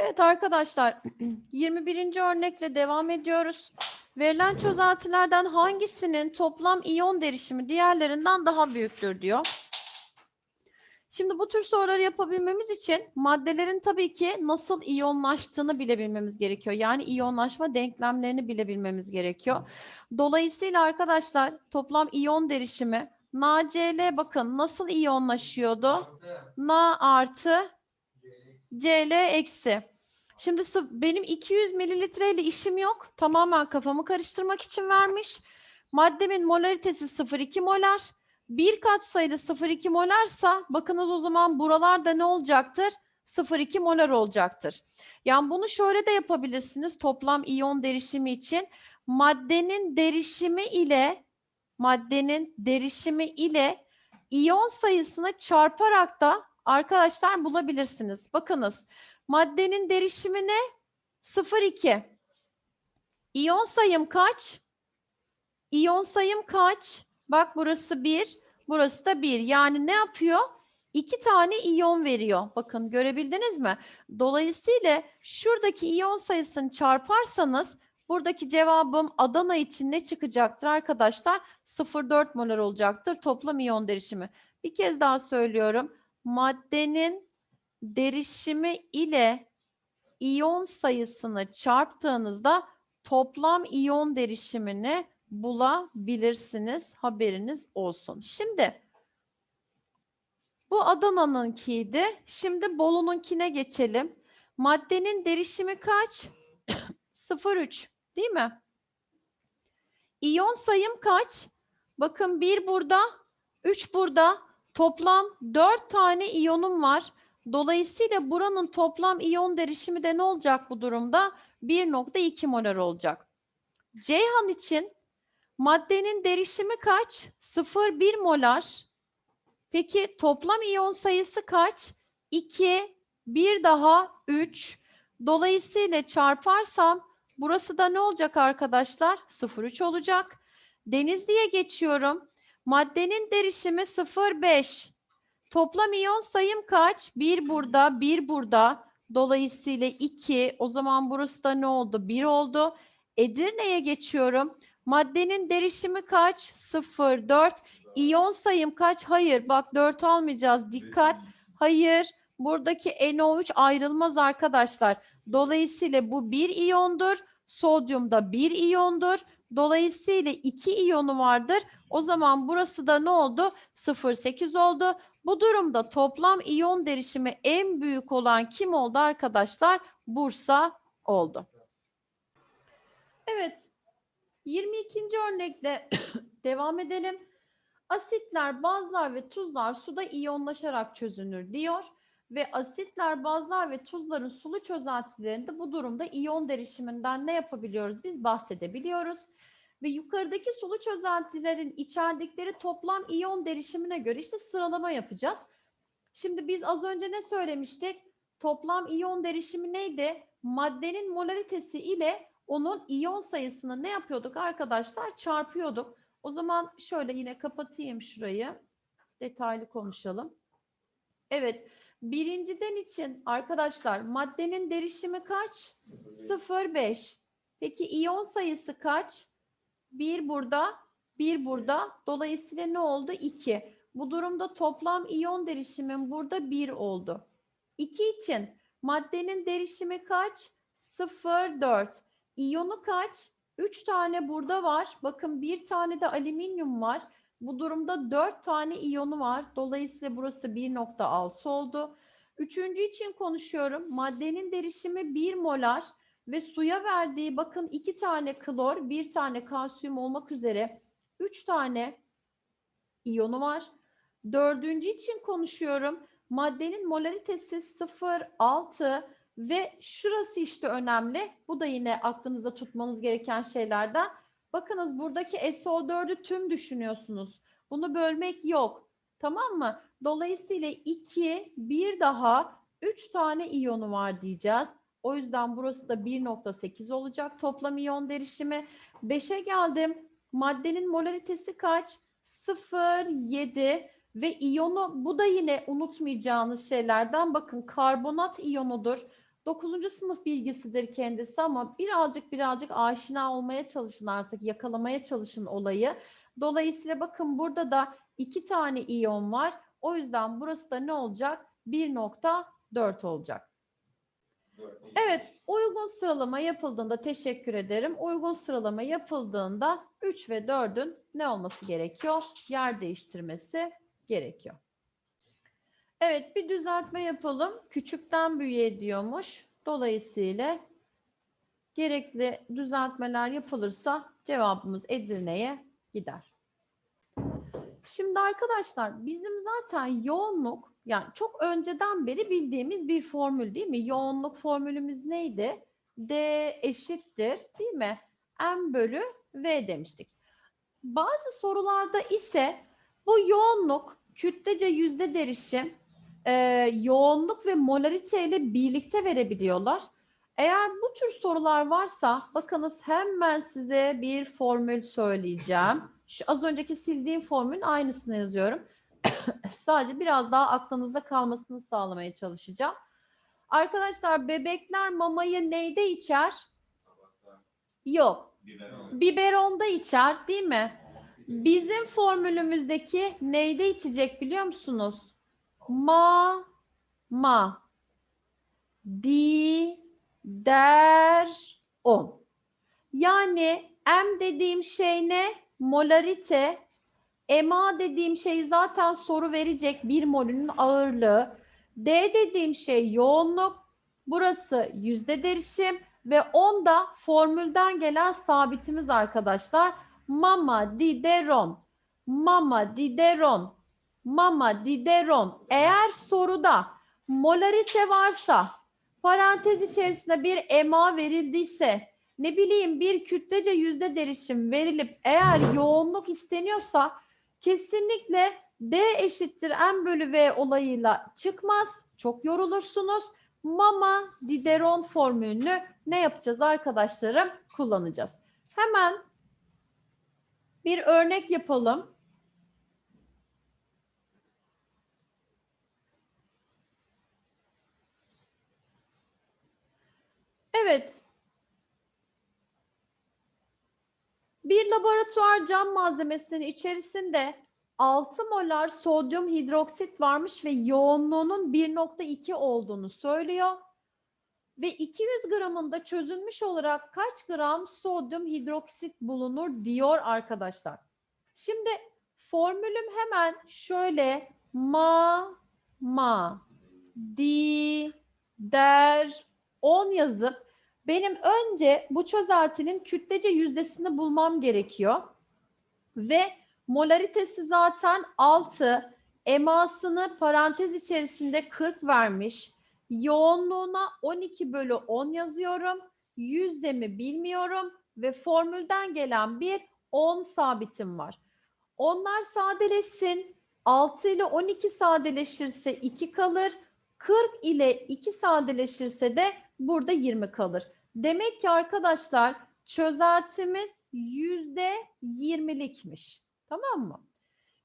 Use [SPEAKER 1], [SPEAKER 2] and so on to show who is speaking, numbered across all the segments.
[SPEAKER 1] Evet arkadaşlar 21. örnekle devam ediyoruz. Verilen çözeltilerden hangisinin toplam iyon derişimi diğerlerinden daha büyüktür diyor. Şimdi bu tür soruları yapabilmemiz için maddelerin tabii ki nasıl iyonlaştığını bilebilmemiz gerekiyor. Yani iyonlaşma denklemlerini bilebilmemiz gerekiyor. Dolayısıyla arkadaşlar toplam iyon derişimi NaCl bakın nasıl iyonlaşıyordu? Na artı Cl eksi. Şimdi benim 200 mililitre ile işim yok. Tamamen kafamı karıştırmak için vermiş. Maddemin molaritesi 0,2 molar. Bir katsayılı 0,2 molarsa bakınız o zaman buralarda ne olacaktır? 0,2 molar olacaktır. Yani bunu şöyle de yapabilirsiniz toplam iyon derişimi için. Maddenin derişimi ile maddenin derişimi ile iyon sayısını çarparak da arkadaşlar bulabilirsiniz. Bakınız maddenin derişimi ne? 0,2. İyon sayım kaç? İyon sayım kaç? Bak burası 1, burası da 1. Yani ne yapıyor? İki tane iyon veriyor. Bakın görebildiniz mi? Dolayısıyla şuradaki iyon sayısını çarparsanız buradaki cevabım Adana için ne çıkacaktır arkadaşlar? 0,4 molar olacaktır toplam iyon derişimi. Bir kez daha söylüyorum. Maddenin derişimi ile iyon sayısını çarptığınızda toplam iyon derişimini bulabilirsiniz. Haberiniz olsun. Şimdi bu Adana'nınkiydi. Şimdi Bolu'nunkine geçelim. Maddenin derişimi kaç? 0,3 değil mi? İyon sayım kaç? Bakın bir burada, 3 burada. Toplam 4 tane iyonum var. Dolayısıyla buranın toplam iyon derişimi de ne olacak bu durumda? 1.2 molar olacak. Ceyhan için maddenin derişimi kaç? 0,1 molar. Peki toplam iyon sayısı kaç? 2, 1 daha 3. Dolayısıyla çarparsam burası da ne olacak arkadaşlar? 0,3 olacak. Denizli'ye geçiyorum. Maddenin derişimi 0,5. Toplam iyon sayım kaç? 1 burada, 1 burada. Dolayısıyla 2. O zaman burası da ne oldu? 1 oldu. Edirne'ye geçiyorum. Maddenin derişimi kaç? 0,4. İyon sayım kaç? Hayır. Bak 4 almayacağız. Dikkat. Hayır. Buradaki NO3 ayrılmaz arkadaşlar. Dolayısıyla bu bir iyondur. Sodyum da bir iyondur. Dolayısıyla iki iyonu vardır. O zaman burası da ne oldu? 0,8 oldu. Bu durumda toplam iyon derişimi en büyük olan kim oldu arkadaşlar? Bursa oldu. Evet. 22. örnekle devam edelim. Asitler, bazlar ve tuzlar suda iyonlaşarak çözünür diyor ve asitler, bazlar ve tuzların sulu çözeltilerinde bu durumda iyon derişiminden ne yapabiliyoruz? Biz bahsedebiliyoruz. Ve yukarıdaki sulu çözeltilerin içerdikleri toplam iyon derişimine göre işte sıralama yapacağız. Şimdi biz az önce ne söylemiştik? Toplam iyon derişimi neydi? Maddenin molaritesi ile onun iyon sayısını ne yapıyorduk arkadaşlar? Çarpıyorduk. O zaman şöyle yine kapatayım şurayı. Detaylı konuşalım. Evet. Birinciden için arkadaşlar maddenin derişimi kaç? 0,5. Peki iyon sayısı kaç? 1 burada, 1 burada. Dolayısıyla ne oldu? 2. Bu durumda toplam iyon derişimim burada 1 oldu. 2 için maddenin derişimi kaç? 0,4. İyonu kaç? 3 tane burada var. Bakın bir tane de alüminyum var. Bu durumda 4 tane iyonu var. Dolayısıyla burası 1.6 oldu. Üçüncü için konuşuyorum. Maddenin derişimi 1 molar ve suya verdiği bakın 2 tane klor, 1 tane kalsiyum olmak üzere 3 tane iyonu var. Dördüncü için konuşuyorum. Maddenin molaritesi 0,6 ve şurası işte önemli. Bu da yine aklınızda tutmanız gereken şeylerden. Bakınız buradaki SO4'ü tüm düşünüyorsunuz. Bunu bölmek yok. Tamam mı? Dolayısıyla 2, bir daha 3 tane iyonu var diyeceğiz. O yüzden burası da 1.8 olacak toplam iyon derişimi. 5'e geldim. Maddenin molaritesi kaç? 0,7 ve iyonu bu da yine unutmayacağınız şeylerden bakın karbonat iyonudur. 9. sınıf bilgisidir kendisi ama birazcık birazcık aşina olmaya çalışın artık, yakalamaya çalışın olayı. Dolayısıyla bakın burada da iki tane iyon var. O yüzden burası da ne olacak? 1.4 olacak. Evet, uygun sıralama yapıldığında teşekkür ederim. Uygun sıralama yapıldığında 3 ve 4'ün ne olması gerekiyor? Yer değiştirmesi gerekiyor. Evet, bir düzeltme yapalım. Küçükten büyüğe diyormuş. Dolayısıyla gerekli düzeltmeler yapılırsa cevabımız Edirne'ye gider. Şimdi arkadaşlar bizim zaten yoğunluk yani çok önceden beri bildiğimiz bir formül değil mi? Yoğunluk formülümüz neydi? D eşittir değil mi? M bölü V demiştik. Bazı sorularda ise bu yoğunluk kütlece yüzde derişim e, yoğunluk ve molarite ile birlikte verebiliyorlar. Eğer bu tür sorular varsa bakınız hemen size bir formül söyleyeceğim. Şu az önceki sildiğim formülün aynısını yazıyorum. Sadece biraz daha aklınızda kalmasını sağlamaya çalışacağım. Arkadaşlar bebekler mamayı neyde içer? Yok. Biberonda içer değil mi? Bizim formülümüzdeki neyde içecek biliyor musunuz? Ma ma di der on. Yani M dediğim şey ne? Molarite. MA dediğim şey zaten soru verecek bir molünün ağırlığı. D dediğim şey yoğunluk. Burası yüzde derişim ve 10 da formülden gelen sabitimiz arkadaşlar. Mama dideron. Mama dideron. Mama dideron. Eğer soruda molarite varsa parantez içerisinde bir MA verildiyse ne bileyim bir kütlece yüzde derişim verilip eğer yoğunluk isteniyorsa kesinlikle D eşittir M bölü V olayıyla çıkmaz. Çok yorulursunuz. Mama dideron formülünü ne yapacağız arkadaşlarım? Kullanacağız. Hemen bir örnek yapalım. Evet. Bir laboratuvar cam malzemesinin içerisinde 6 molar sodyum hidroksit varmış ve yoğunluğunun 1.2 olduğunu söylüyor. Ve 200 gramında çözülmüş olarak kaç gram sodyum hidroksit bulunur diyor arkadaşlar. Şimdi formülüm hemen şöyle ma ma di der 10 yazıp benim önce bu çözeltinin kütlece yüzdesini bulmam gerekiyor. Ve molaritesi zaten 6, emasını parantez içerisinde 40 vermiş. Yoğunluğuna 12 bölü 10 yazıyorum. Yüzdemi bilmiyorum ve formülden gelen bir 10 sabitim var. Onlar sadeleşsin. 6 ile 12 sadeleşirse 2 kalır. 40 ile 2 sadeleşirse de burada 20 kalır. Demek ki arkadaşlar çözeltimiz yüzde 20'likmiş. Tamam mı?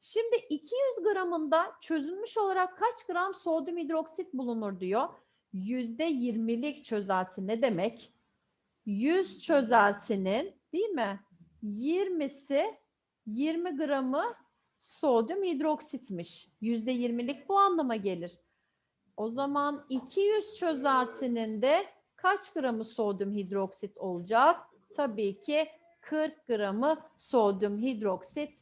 [SPEAKER 1] Şimdi 200 gramında çözülmüş olarak kaç gram sodyum hidroksit bulunur diyor. Yüzde 20'lik çözelti ne demek? 100 çözeltinin değil mi? 20'si 20 gramı sodyum hidroksitmiş. Yüzde 20'lik bu anlama gelir. O zaman 200 çözeltinin de kaç gramı sodyum hidroksit olacak? Tabii ki 40 gramı sodyum hidroksit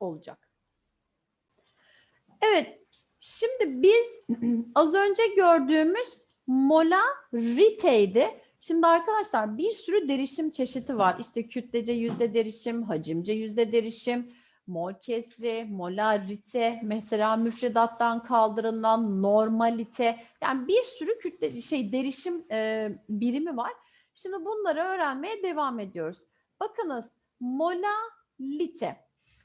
[SPEAKER 1] olacak. Evet, şimdi biz az önce gördüğümüz molariteydi. Şimdi arkadaşlar bir sürü derişim çeşidi var. İşte kütlece yüzde derişim, hacimce yüzde derişim, mol kesri, molarite, mesela müfredattan kaldırılan normalite. Yani bir sürü kütle şey derişim e, birimi var. Şimdi bunları öğrenmeye devam ediyoruz. Bakınız molalite.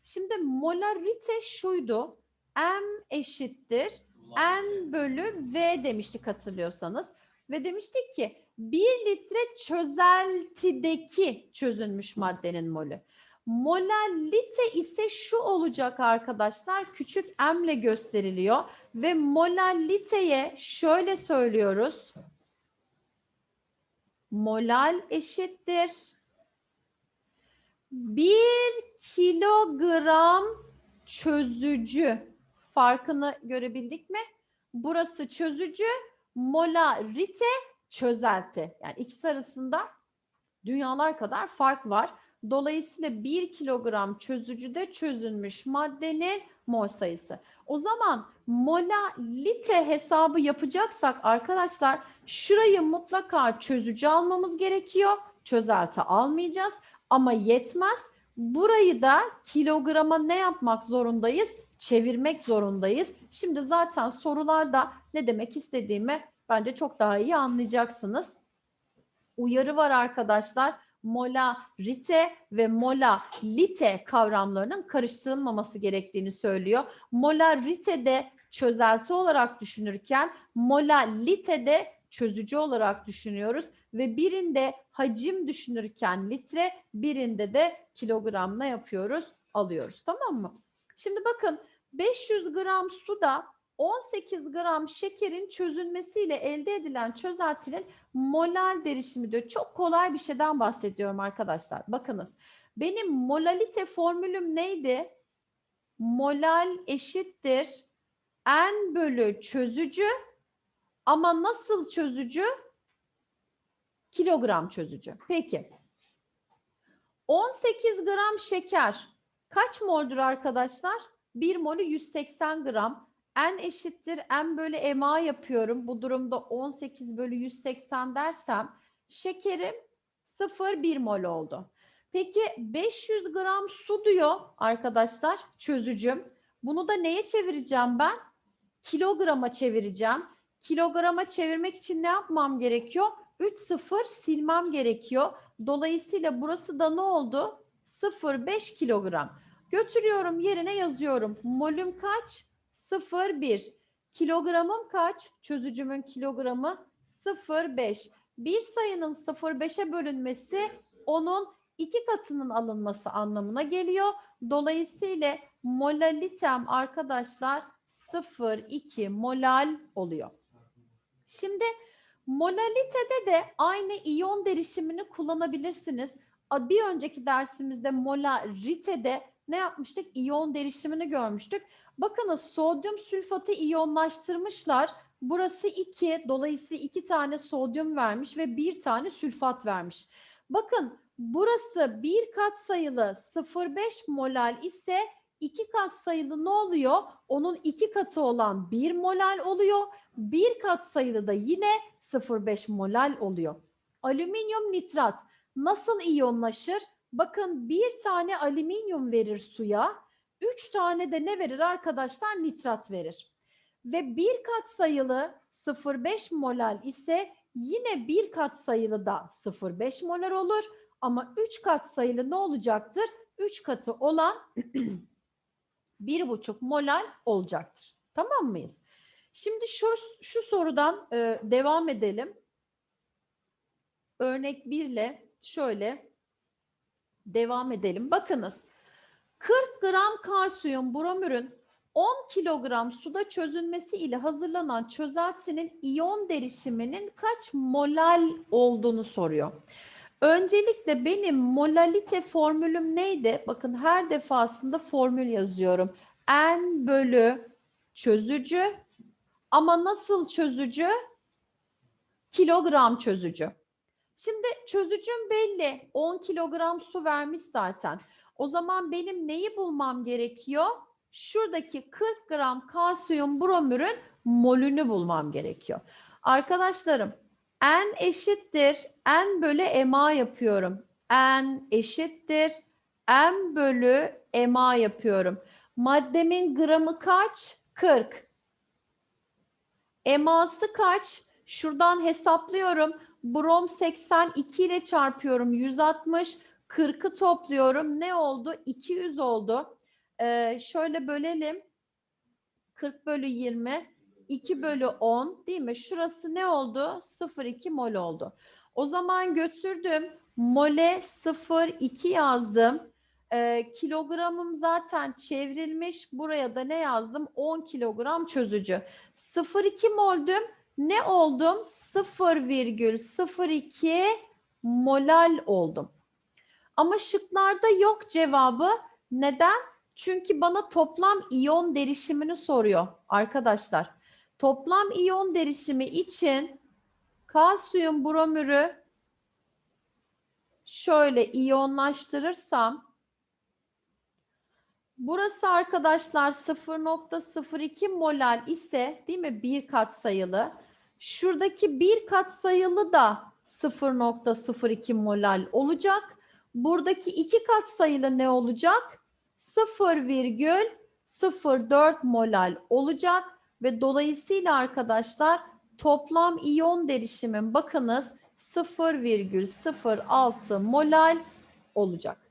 [SPEAKER 1] Şimdi molarite şuydu. M eşittir N bölü V demiştik hatırlıyorsanız. Ve demiştik ki 1 litre çözeltideki çözülmüş maddenin molü. Molalite ise şu olacak arkadaşlar. Küçük m ile gösteriliyor ve molaliteye şöyle söylüyoruz. molal eşittir. 1 kilogram çözücü. Farkını görebildik mi? Burası çözücü, molarite çözelti. Yani ikisi arasında dünyalar kadar fark var. Dolayısıyla 1 kilogram çözücüde çözülmüş maddenin mol sayısı. O zaman molalite hesabı yapacaksak arkadaşlar şurayı mutlaka çözücü almamız gerekiyor. Çözelti almayacağız ama yetmez. Burayı da kilograma ne yapmak zorundayız? Çevirmek zorundayız. Şimdi zaten sorularda ne demek istediğimi bence çok daha iyi anlayacaksınız. Uyarı var arkadaşlar molarite ve molalite kavramlarının karıştırılmaması gerektiğini söylüyor. Molarite de çözelti olarak düşünürken molalite de çözücü olarak düşünüyoruz ve birinde hacim düşünürken litre, birinde de kilogramla yapıyoruz, alıyoruz. Tamam mı? Şimdi bakın 500 gram suda 18 gram şekerin çözülmesiyle elde edilen çözeltinin molal derişimi diyor. Çok kolay bir şeyden bahsediyorum arkadaşlar. Bakınız benim molalite formülüm neydi? Molal eşittir n bölü çözücü ama nasıl çözücü? Kilogram çözücü. Peki. 18 gram şeker kaç moldur arkadaşlar? 1 molü 180 gram. N eşittir M bölü MA yapıyorum. Bu durumda 18 bölü 180 dersem şekerim 0,1 mol oldu. Peki 500 gram su diyor arkadaşlar çözücüm. Bunu da neye çevireceğim ben? Kilograma çevireceğim. Kilograma çevirmek için ne yapmam gerekiyor? 3 sıfır silmem gerekiyor. Dolayısıyla burası da ne oldu? 0,5 kilogram. Götürüyorum yerine yazıyorum. Molüm kaç? 0,1. Kilogramım kaç? Çözücümün kilogramı 0,5. Bir sayının 0,5'e bölünmesi onun iki katının alınması anlamına geliyor. Dolayısıyla molalitem arkadaşlar 0,2 molal oluyor. Şimdi molalitede de aynı iyon derişimini kullanabilirsiniz. Bir önceki dersimizde molaritede ne yapmıştık? İyon derişimini görmüştük. Bakınız sodyum sülfatı iyonlaştırmışlar. Burası 2. Dolayısıyla 2 tane sodyum vermiş ve 1 tane sülfat vermiş. Bakın burası bir kat sayılı 0,5 molal ise iki kat sayılı ne oluyor? Onun iki katı olan 1 molal oluyor. Bir kat sayılı da yine 0,5 molal oluyor. Alüminyum nitrat nasıl iyonlaşır? Bakın bir tane alüminyum verir suya, üç tane de ne verir arkadaşlar? Nitrat verir. Ve bir kat sayılı 0,5 molal ise yine bir kat sayılı da 0,5 molar olur. Ama üç kat sayılı ne olacaktır? Üç katı olan bir buçuk molal olacaktır. Tamam mıyız? Şimdi şu, şu sorudan e, devam edelim. Örnek 1 ile şöyle devam edelim. Bakınız 40 gram kalsiyum bromürün 10 kilogram suda çözülmesi ile hazırlanan çözeltinin iyon derişiminin kaç molal olduğunu soruyor. Öncelikle benim molalite formülüm neydi? Bakın her defasında formül yazıyorum. N bölü çözücü ama nasıl çözücü? Kilogram çözücü. Şimdi çözücüm belli. 10 kilogram su vermiş zaten. O zaman benim neyi bulmam gerekiyor? Şuradaki 40 gram kalsiyum bromürün molünü bulmam gerekiyor. Arkadaşlarım N eşittir N bölü MA yapıyorum. N eşittir M bölü MA yapıyorum. Maddemin gramı kaç? 40. MA'sı kaç? Şuradan hesaplıyorum. Brom 82 ile çarpıyorum 160. 40'ı topluyorum. Ne oldu? 200 oldu. Ee, şöyle bölelim. 40 bölü 20. 2 bölü 10 değil mi? Şurası ne oldu? 0,2 mol oldu. O zaman götürdüm. Mole 0,2 yazdım. Ee, kilogramım zaten çevrilmiş. Buraya da ne yazdım? 10 kilogram çözücü. 0,2 moldüm. ne oldum? 0,02 molal oldum. Ama şıklarda yok cevabı. Neden? Çünkü bana toplam iyon derişimini soruyor arkadaşlar. Toplam iyon derişimi için kalsiyum bromürü şöyle iyonlaştırırsam burası arkadaşlar 0.02 molal ise değil mi bir kat sayılı. Şuradaki bir kat sayılı da 0.02 molal olacak. Buradaki iki kat sayılı ne olacak? 0,04 molal olacak ve dolayısıyla arkadaşlar toplam iyon derişimim bakınız 0,06 molal olacak.